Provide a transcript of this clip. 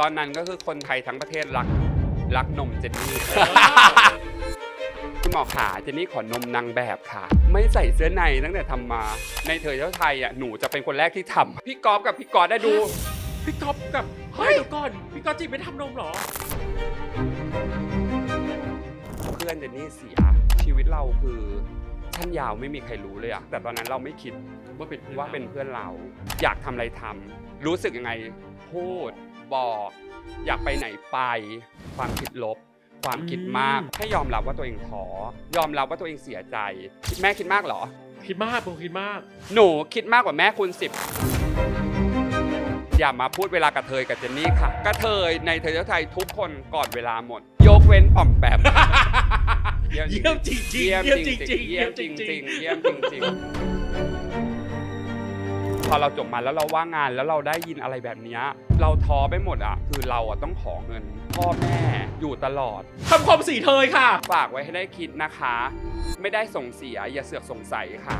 ตอนนั้นก็คือคนไทยทั้งประเทศรักรักนมเจนนี่ คุณหมอขาเจนนี่ขอนมนางแบบค่ะ ไม่ใส่เสื้อในตั้งแต่ทำมา ในเธอเจ้าไทยอะหนูจะเป็นคนแรกที่ทำพี่กอฟกับพี่กอดได้ดู พี่ก๊อฟกับเฮ้ยเดี๋ยวก่อน พี่ก๊อฟจีบไม่ทำนมเหรอ เพื่อนเจนนี่เสียชีวิตเราคือชั้นยาวไม่มีใครรู้เลยอะแต่ตอนนั้นเราไม่คิดว่าเป็นว่าเป็นเพื่อนเรา อยากทำอะไรทำรู้สึกยังไงพูด บอก อยากไปไหนไป ความคิดลบ ความคิดมากให้ยอมรับว่าตัวเองท้อยอมรับว่าตัวเองเสียใจแม่คิดมากเหรอ คิดมากผมคิดมาก หนูคิดมากกว่าแม่คุณสิบอย่ามาพูดเวลากระเทยกับเจนนี่ค่ะ กระเทยในเทยไทยทุกคนก่อนเวลาหมด ยกเว้นป่อมแปมเยี่ยมจริงๆเยี่ยมเยี่ยมจจริริงงๆๆเยี่ยมจเยี่ยมจริริงงๆๆเยี่ยมจริงๆพ อเราจบมาแล้วเราว่างงานแล้วเราได้ยินอะไรแบบเนี้ยเราท้อไปหมดอะ คือเราอะต้องขอเงิน พ่อแม่อยู่ตลอด คำคมสีเทยค่ะ ฝากไว้ให้ได้คิดนะคะ ไม่ได้ส่งเสียอย่าเสือกสงสัยค่ะ